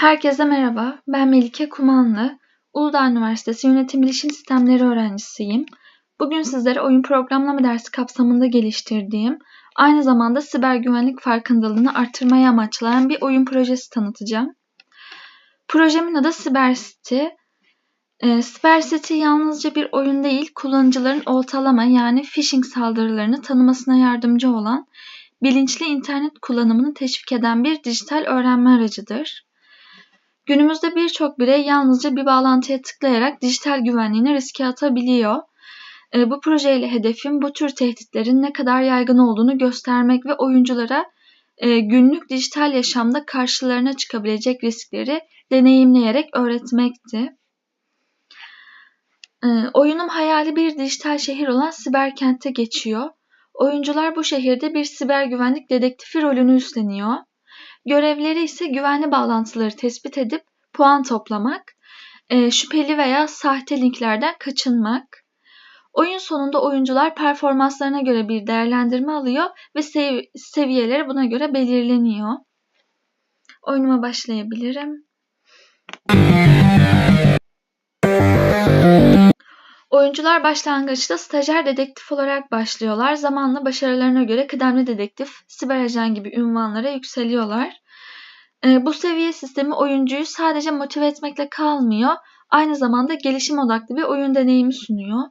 Herkese merhaba, ben Melike Kumanlı. Uludağ Üniversitesi Yönetim Bilişim Sistemleri öğrencisiyim. Bugün sizlere oyun programlama dersi kapsamında geliştirdiğim, aynı zamanda siber güvenlik farkındalığını artırmayı amaçlayan bir oyun projesi tanıtacağım. Projemin adı Siber City. E, Siber City yalnızca bir oyun değil, kullanıcıların oltalama yani phishing saldırılarını tanımasına yardımcı olan, bilinçli internet kullanımını teşvik eden bir dijital öğrenme aracıdır. Günümüzde birçok birey yalnızca bir bağlantıya tıklayarak dijital güvenliğini riske atabiliyor. E, bu projeyle hedefim bu tür tehditlerin ne kadar yaygın olduğunu göstermek ve oyunculara e, günlük dijital yaşamda karşılarına çıkabilecek riskleri deneyimleyerek öğretmekti. E, oyunum hayali bir dijital şehir olan Siberkent'te geçiyor. Oyuncular bu şehirde bir siber güvenlik dedektifi rolünü üstleniyor. Görevleri ise güvenli bağlantıları tespit edip puan toplamak, e, şüpheli veya sahte linklerden kaçınmak. Oyun sonunda oyuncular performanslarına göre bir değerlendirme alıyor ve sev seviyeleri buna göre belirleniyor. Oyunuma başlayabilirim. Oyuncular başlangıçta stajyer dedektif olarak başlıyorlar. Zamanla başarılarına göre kıdemli dedektif, siber ajan gibi ünvanlara yükseliyorlar. E, bu seviye sistemi oyuncuyu sadece motive etmekle kalmıyor, aynı zamanda gelişim odaklı bir oyun deneyimi sunuyor.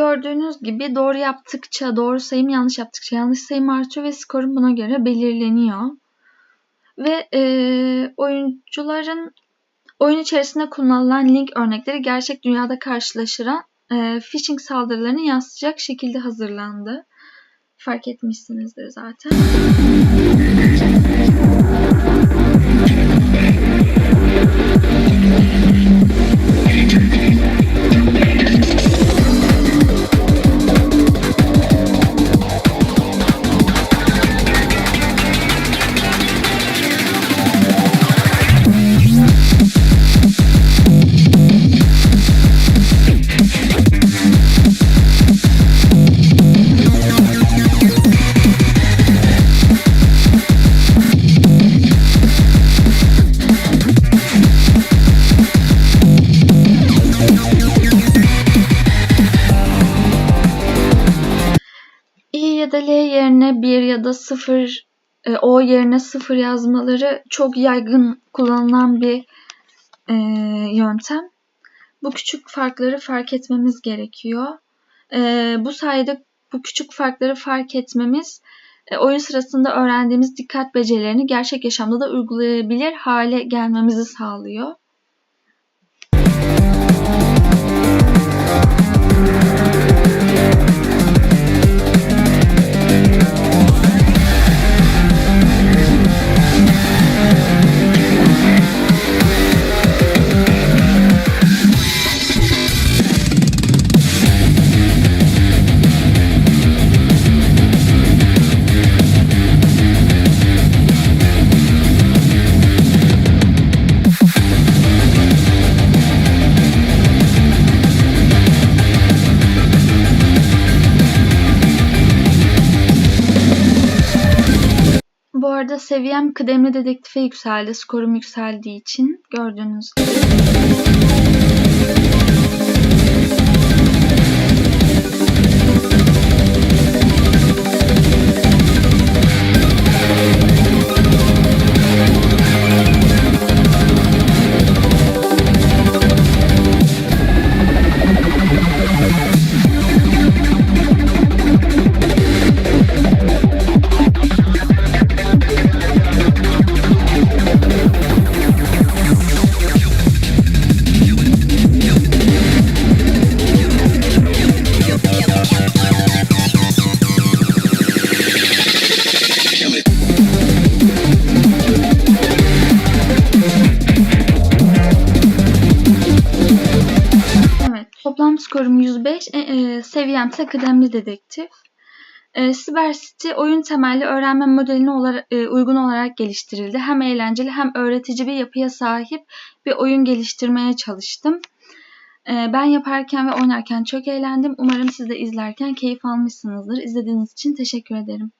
Gördüğünüz gibi doğru yaptıkça doğru sayım, yanlış yaptıkça yanlış sayım artıyor ve skorun buna göre belirleniyor. Ve e, oyuncuların oyun içerisinde kullanılan link örnekleri gerçek dünyada karşılaşılan e, phishing saldırılarını yansıtacak şekilde hazırlandı. Fark etmişsinizdir zaten. Da L yerine 1 ya da 0 e, O yerine 0 yazmaları çok yaygın kullanılan bir e, yöntem. Bu küçük farkları fark etmemiz gerekiyor. E, bu sayede bu küçük farkları fark etmemiz e, oyun sırasında öğrendiğimiz dikkat becerilerini gerçek yaşamda da uygulayabilir hale gelmemizi sağlıyor. Bu arada seviyem kıdemli dedektife yükseldi. Skorum yükseldiği için gördüğünüz gibi. Skorum 105, e, e, seviyem ise kıdemli dedektif. E, Siber City oyun temelli öğrenme modeline olarak, e, uygun olarak geliştirildi. Hem eğlenceli hem öğretici bir yapıya sahip bir oyun geliştirmeye çalıştım. E, ben yaparken ve oynarken çok eğlendim. Umarım siz de izlerken keyif almışsınızdır. İzlediğiniz için teşekkür ederim.